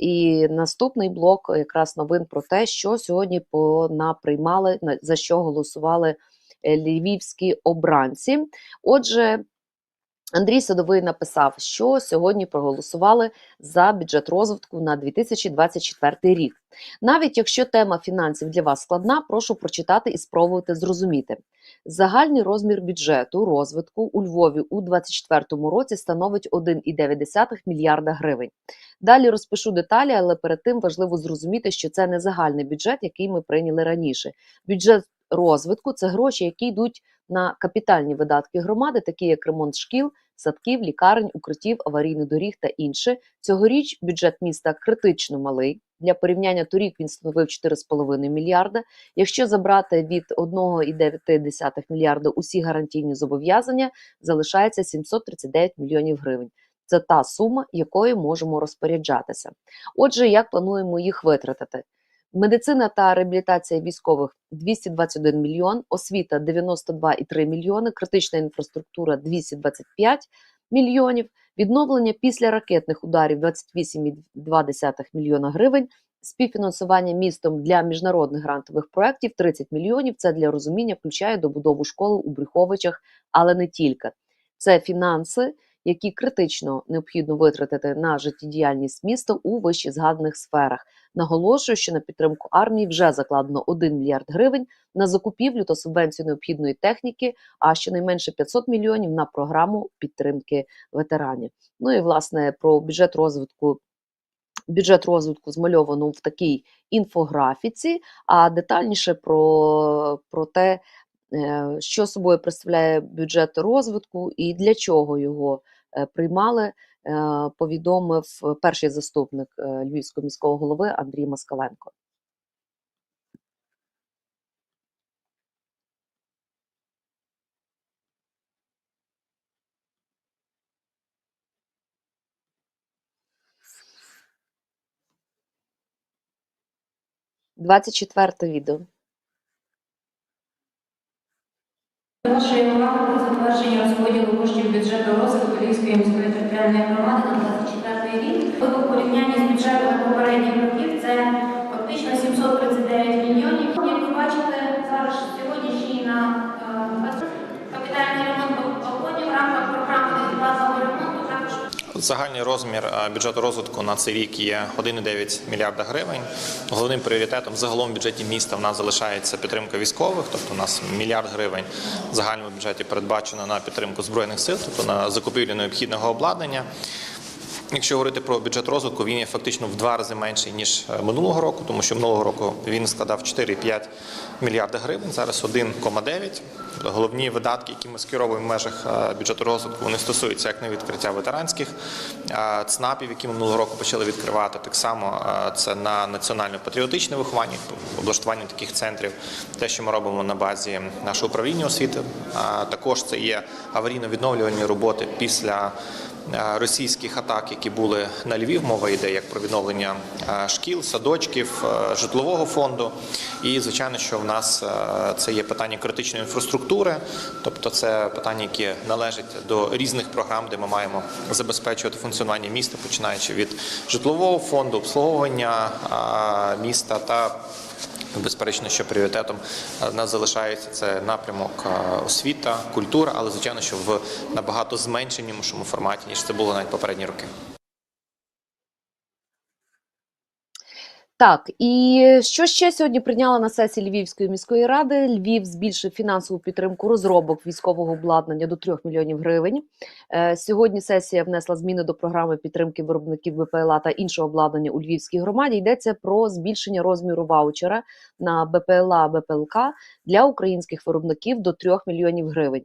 І наступний блок якраз новин про те, що сьогодні понаприймали, на- за що голосували е, львівські обранці. Отже, Андрій Садовий написав, що сьогодні проголосували за бюджет розвитку на 2024 рік. Навіть якщо тема фінансів для вас складна, прошу прочитати і спробувати зрозуміти. Загальний розмір бюджету розвитку у Львові у 2024 році становить 1,9 мільярда гривень. Далі розпишу деталі, але перед тим важливо зрозуміти, що це не загальний бюджет, який ми прийняли раніше. Бюджет розвитку це гроші, які йдуть на капітальні видатки громади, такі як ремонт шкіл, садків, лікарень, укриттів, аварійних доріг та інше. Цьогоріч бюджет міста критично малий. Для порівняння торік він становив 4,5 мільярда. Якщо забрати від 1,9 мільярда усі гарантійні зобов'язання, залишається 739 мільйонів гривень. Це та сума, якою можемо розпоряджатися. Отже, як плануємо їх витратити? Медицина та реабілітація військових 221 мільйон, освіта 92,3 мільйони, критична інфраструктура 225 мільйонів, відновлення після ракетних ударів 28,2 мільйона гривень, співфінансування містом для міжнародних грантових проєктів 30 мільйонів. Це для розуміння включає добудову школи у Брюховичах, але не тільки. Це фінанси, які критично необхідно витратити на життєдіяльність міста у вище згаданих сферах. Наголошую, що на підтримку армії вже закладено 1 мільярд гривень на закупівлю та субвенцію необхідної техніки, а щонайменше 500 мільйонів на програму підтримки ветеранів. Ну і власне про бюджет розвитку. Бюджет розвитку змальовано в такій інфографіці, а детальніше про, про те, що собою представляє бюджет розвитку і для чого його е, приймали, е, повідомив перший заступник е, Львівського міського голови Андрій Москаленко. Двадцять четверте відео. Вашої уваги про затвердження розподілу коштів бюджету розвитку Львівської міської територіальної громади на 24 рік. У порівнянні з бюджетом попередніх років це фактично 739 мільйонів. Як ви бачите, зараз сьогодні ще й на е, капітальний ремонт балконів в рамках програми невідкладного ремонту також Загальний розмір е, бюджету розвитку на цей рік є 1,9 мільярда гривень. Головним пріоритетом загалом в бюджеті міста в нас залишається підтримка військових, тобто у нас мільярд гривень в загальному бюджеті передбачено на підтримку збройних сил, тобто на закупівлю необхідного обладнання. Якщо говорити про бюджет розвитку, він є фактично в два рази менший ніж е, минулого року, тому що минулого року він складав 4,5 мільярда гривень. Зараз 1,9. Головні видатки, які ми скеровуємо в межах е, бюджету розвитку, вони стосуються як не відкриття ветеранських ЦНАПів, які ми минулого року почали відкривати. Так само е, це на національно-патріотичне виховання, облаштування таких центрів, те, що ми робимо на базі нашого управління освіти. Також це є аварійно-відновлювальні роботи після російських атак, які були на Львів. Мова йде як про відновлення е, шкіл, садочків, е, житлового фонду. І звичайно, що в нас е, це є питання критичної інфраструктури, тобто це питання, які належать до різних програм, де ми маємо забезпечувати функціонування міста, починаючи від житлового фонду, обслуговування е, міста та Безперечно, що пріоритетом е, нас залишається це напрямок е, освіта, культура, але звичайно, що в набагато зменшеному форматі ніж це було навіть попередні роки. Так, і що ще сьогодні прийняла на сесії Львівської міської ради? Львів збільшив фінансову підтримку розробок військового обладнання до 3 мільйонів гривень. Е, Сьогодні сесія внесла зміни до програми підтримки виробників БПЛА та іншого обладнання у Львівській громаді. Йдеться про збільшення розміру ваучера на БПЛА БПЛК для українських виробників до 3 мільйонів гривень.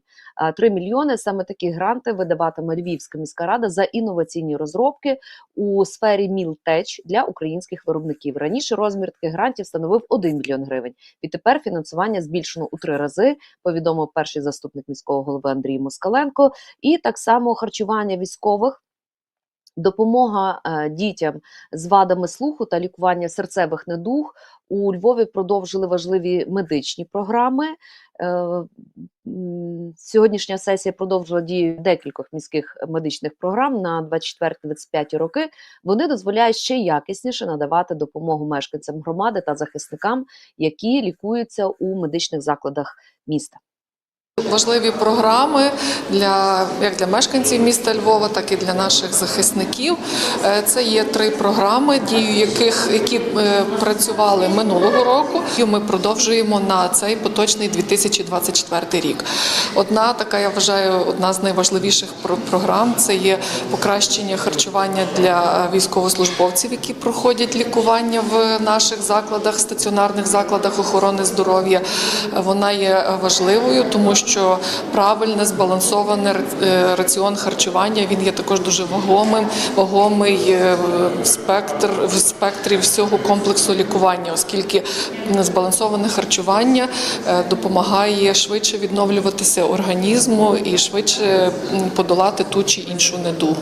3 мільйони саме такі гранти видаватиме Львівська міська рада за інноваційні розробки у сфері Мілтеч для українських виробників. Раніше розмір таких грантів становив 1 мільйон гривень. Відтепер фінансування збільшено у три рази. Повідомив перший заступник міського голови Андрій Москаленко. І так само харчування військових. Допомога е, дітям з вадами слуху та лікування серцевих недуг у Львові продовжили важливі медичні програми. Е, Сьогоднішня сесія продовжила дію декількох міських медичних програм на 24-25 роки. Вони дозволяють ще якісніше надавати допомогу мешканцям громади та захисникам, які лікуються у медичних закладах міста. Важливі програми для як для мешканців міста Львова, так і для наших захисників. Е, Це є три програми, дію яких які е, працювали минулого року. І ми продовжуємо на цей поточний 2024 рік. Одна така, я вважаю, одна з найважливіших про- програм це є покращення харчування для військовослужбовців, які проходять лікування в наших закладах, стаціонарних закладах охорони здоров'я. Вона є важливою, тому що правильне збалансоване раціон харчування він є також дуже вагомим, вагомий е, спектр в спектрі всього комплексу лікування, оскільки збалансоване харчування е, допомагає швидше відновлюватися організму і швидше подолати ту чи іншу недугу.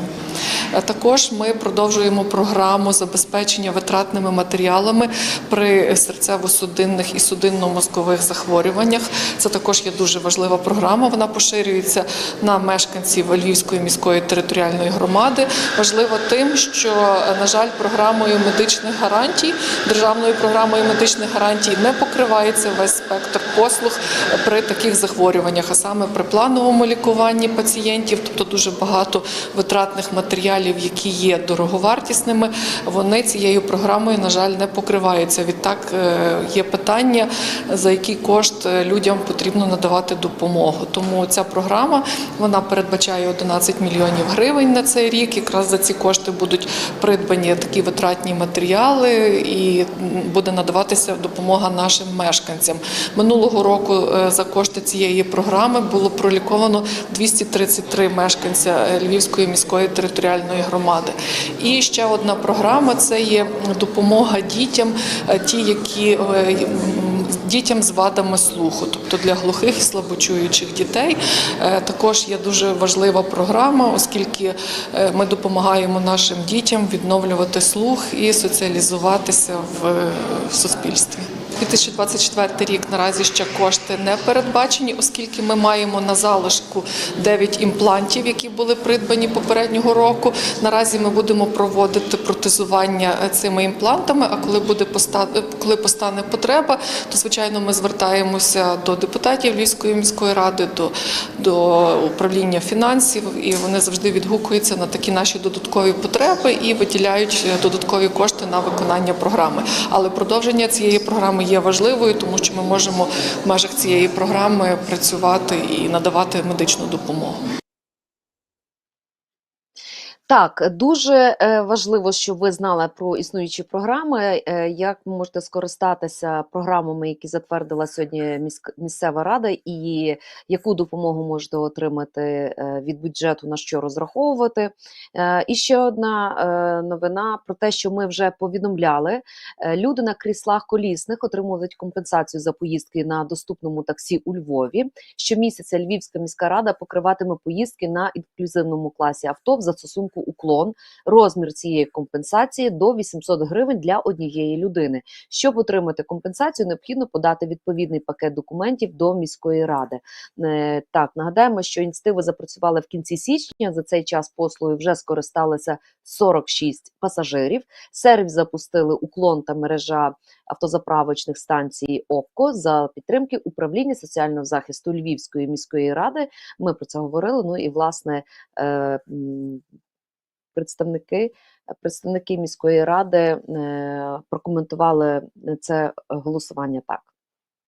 Е, Також ми продовжуємо програму забезпечення витратними матеріалами при серцево-судинних і судинно-мозкових захворюваннях. Це також є дуже важлива програма. Вона поширюється на мешканців Львівської міської територіальної громади. Важливо тим, що, е, на жаль, програмою медичних гарантій, державною програмою медичних гарантій не покривається весь спектр послуг при таких захворюваннях, а саме при плановому лікуванні пацієнтів, тобто дуже багато витратних матеріалів, які є дороговартісними, вони цією програмою, на жаль, не покриваються. Відтак е, є питання, за який кошт е, людям потрібно надавати допомогу. Тому ця програма вона передбачає 11 мільйонів гривень на цей рік. Якраз за ці кошти будуть придбані такі витратні матеріали і буде надаватися допомога нашим мешканцям. Минулого року е, за кошти цієї програми було проліковано 233 мешканця е, Львівської міської територіальної громади. І ще одна програма це є допомога дітям, е, ті, які дітям з вадами слуху, тобто для глухих і слабочуючих дітей. Е, Також є дуже важлива програма, оскільки е, ми допомагаємо нашим дітям відновлювати слух і соціалізуватися е, в суспільстві. 2024 рік наразі ще кошти не передбачені, оскільки ми маємо на залишку 9 імплантів, які були придбані попереднього року. Наразі ми будемо проводити протезування е, цими імплантами. А коли буде е, коли постане потреба, то звичайно ми звертаємося до депутатів Львівської міської ради, до, до управління фінансів, і вони завжди відгукуються на такі наші додаткові потреби і виділяють е, додаткові кошти на виконання програми. Але продовження цієї програми є важливою, тому що ми можемо в межах цієї програми працювати і надавати медичну допомогу. Так, дуже е, важливо, щоб ви знали про існуючі програми. е, Як ви можете скористатися програмами, які затвердила сьогодні місцева рада, і яку допомогу можете отримати е, від бюджету, на що розраховувати. Е, І ще одна е, новина про те, що ми вже повідомляли. Е, Люди на кріслах колісних отримують компенсацію за поїздки на доступному таксі у Львові. Щомісяця Львівська міська рада покриватиме поїздки на інклюзивному класі авто в застосунку уклон. Розмір цієї компенсації до 800 гривень для однієї людини. Щоб отримати компенсацію, необхідно подати відповідний пакет документів до міської ради. Е, Так, нагадаємо, що ініціативи запрацювали в кінці січня. За цей час послуги вже скористалися 46 пасажирів. Сервіс запустили уклон та мережа автозаправочних станцій ОПКО за підтримки управління соціального захисту Львівської міської ради. Ми про це говорили. Ну і власне е, представники. Представники міської ради е, прокоментували це голосування так.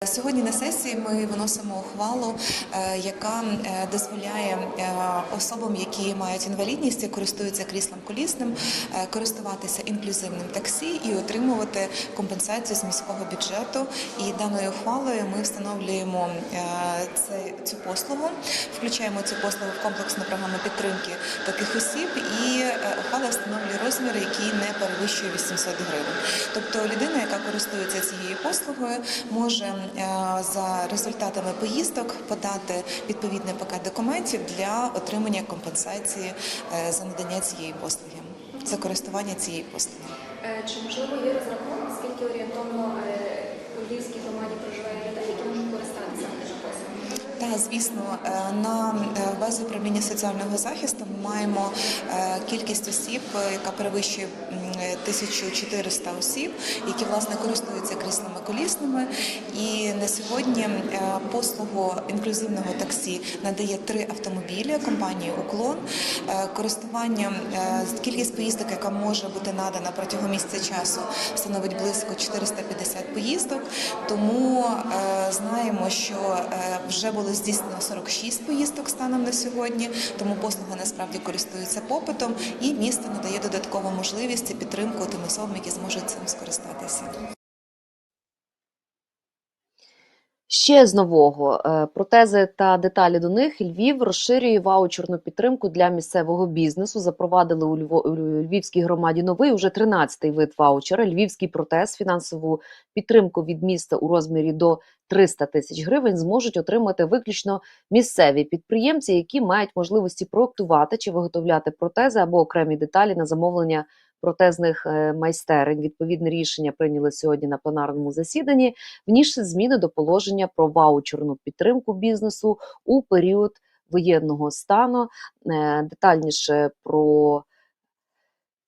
Сьогодні на сесії ми виносимо ухвалу, е, яка е, дозволяє е, особам, які мають інвалідність і користуються кріслом колісним, користуватися інклюзивним таксі і отримувати компенсацію з міського бюджету. І даною ухвалою ми встановлюємо цю послугу, включаємо цю послугу в комплексну програму підтримки таких осіб, і ухвала встановлює розмір, який не перевищує 800 гривень. Тобто людина, яка користується цією послугою, може за результатами поїздок подати відповідний пакет документів для отримання компенсації е, за надання цієї послуги. за користування цією послугою. Е, Чи можливо є розрахунок, скільки орієнтовно е, у Львівській громаді проживає людей, які можуть користатися послугами? Та звісно, е, на е, базі управління соціального захисту ми маємо е, кількість осіб, е, яка перевищує е, 1400 осіб, які власне користуються кріслами колісними. І на сьогодні е, послугу інклюзивного таксі надає три автомобілі компанії Уклон. Е, Користування е, кількість поїздок, яка може бути надана протягом місяця часу, становить близько 450 поїздок. Тому знаємо, що вже було здійснено 46 поїздок станом на сьогодні. Тому послуга насправді користується попитом, і місто надає додаткову можливість і підтримку тим особам, які зможуть цим скористатися. Ще з нового е, протези та деталі до них Львів розширює ваучерну підтримку для місцевого бізнесу. Запровадили у, Льво, у Львівській громаді новий уже 13-й вид ваучера. Львівський протез, фінансову підтримку від міста у розмірі до 300 тисяч гривень зможуть отримати виключно місцеві підприємці, які мають можливості проектувати чи виготовляти протези або окремі деталі на замовлення протезних е, майстерень. Відповідне рішення прийняли сьогодні на пленарному засіданні внісши зміни до положення про ваучерну підтримку бізнесу у період воєнного стану. Е, Детальніше про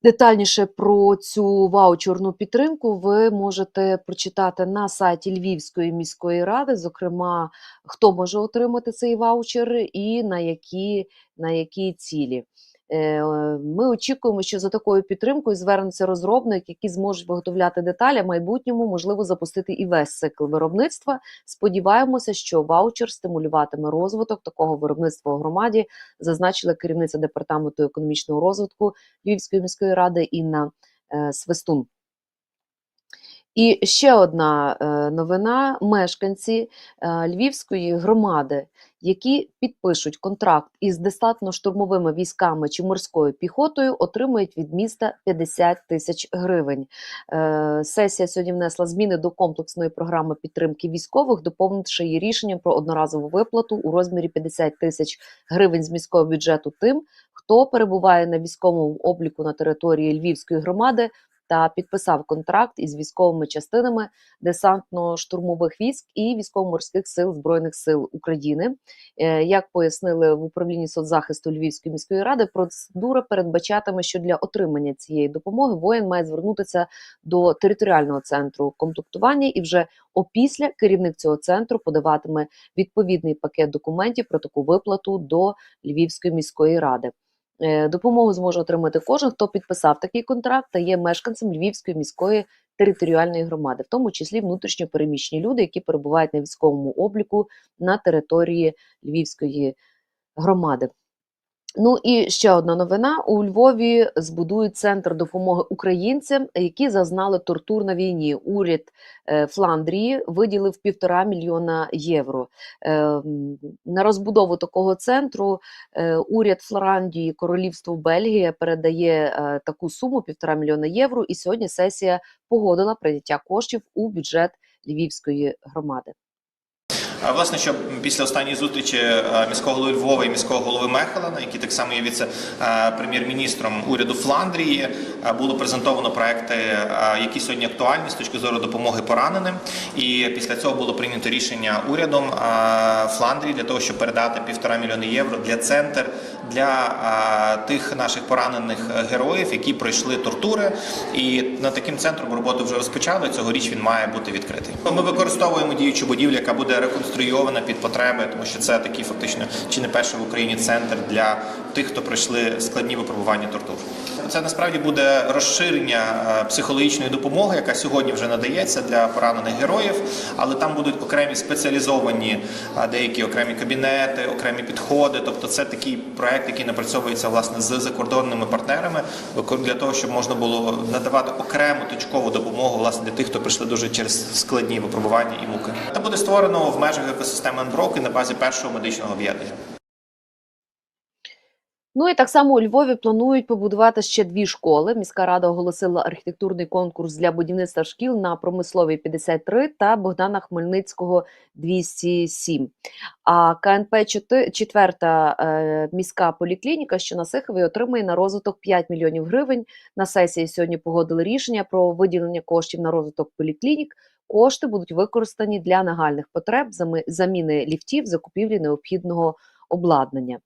Детальніше про цю ваучерну підтримку ви можете прочитати на сайті Львівської міської ради, зокрема, хто може отримати цей ваучер і на які, на які цілі. Е, Ми очікуємо, що за такою підтримкою звернеться розробник, які зможуть виготовляти деталі, в майбутньому можливо запустити і весь цикл виробництва. Сподіваємося, що ваучер стимулюватиме розвиток такого виробництва у громаді, зазначила керівниця департаменту економічного розвитку Львівської міської ради Інна е, Свистун. І ще одна е, новина: мешканці е, Львівської громади, які підпишуть контракт із десантно-штурмовими військами чи морською піхотою, отримують від міста 50 тисяч гривень. Е, Сесія сьогодні внесла зміни до комплексної програми підтримки військових, доповнивши її рішенням про одноразову виплату у розмірі 50 тисяч гривень з міського бюджету тим, хто перебуває на військовому обліку на території Львівської громади та підписав контракт із військовими частинами десантно-штурмових військ і військово-морських сил Збройних сил України. Е, Як пояснили в управлінні соцзахисту Львівської міської ради, процедура передбачатиме, що для отримання цієї допомоги воїн має звернутися до територіального центру комплектування, і вже опісля керівник цього центру подаватиме відповідний пакет документів про таку виплату до Львівської міської ради. Е, Допомогу зможе отримати кожен, хто підписав такий контракт та є мешканцем Львівської міської територіальної громади, в тому числі внутрішньопереміщені люди, які перебувають на військовому обліку на території Львівської громади. Ну і ще одна новина: у Львові збудують центр допомоги українцям, які зазнали тортур на війні. Уряд е, Фландрії виділив півтора мільйона євро. Е, На розбудову такого центру е, уряд Флорандії, Королівство Бельгія передає таку суму півтора мільйона євро. І сьогодні сесія погодила прийняття коштів у бюджет Львівської громади. Власне, що після останньої зустрічі е, міського голови Львова і міського голови Мехелена, який так само є віце-прем'єр-міністром уряду Фландрії, е, було презентовано проекти, е, які сьогодні актуальні з точки зору допомоги пораненим. І після цього було прийнято рішення урядом е, Фландрії для того, щоб передати півтора мільйони євро для центр для е, тих наших поранених героїв, які пройшли тортури. І над таким центром роботу вже розпочали. Цьогоріч він має бути відкритий. Ми використовуємо діючу будівлю, яка буде реконструйована під потреби, тому що це такий фактично чи не перший в Україні центр для тих, хто пройшли складні випробування тортур. Це насправді буде розширення е, психологічної допомоги, яка сьогодні вже надається для поранених героїв, але там будуть окремі спеціалізовані е, деякі окремі кабінети, окремі підходи. Тобто, це такий проект, який напрацьовується власне з закордонними партнерами, для того, щоб можна було надавати окрему точкову допомогу власне для тих, хто прийшли дуже через складні випробування і муки. Це буде створено в межах екосистеми Unbroken на базі першого медичного об'єднання. Ну і так само у Львові планують побудувати ще дві школи. Міська рада оголосила архітектурний конкурс для будівництва шкіл на промисловій 53 та Богдана Хмельницького 207. А КНП 4 е, міська поліклініка, що на Сихові, отримає на розвиток 5 мільйонів гривень. На сесії сьогодні погодили рішення про виділення коштів на розвиток поліклінік. Кошти будуть використані для нагальних потреб, заміни ліфтів, закупівлі необхідного обладнання.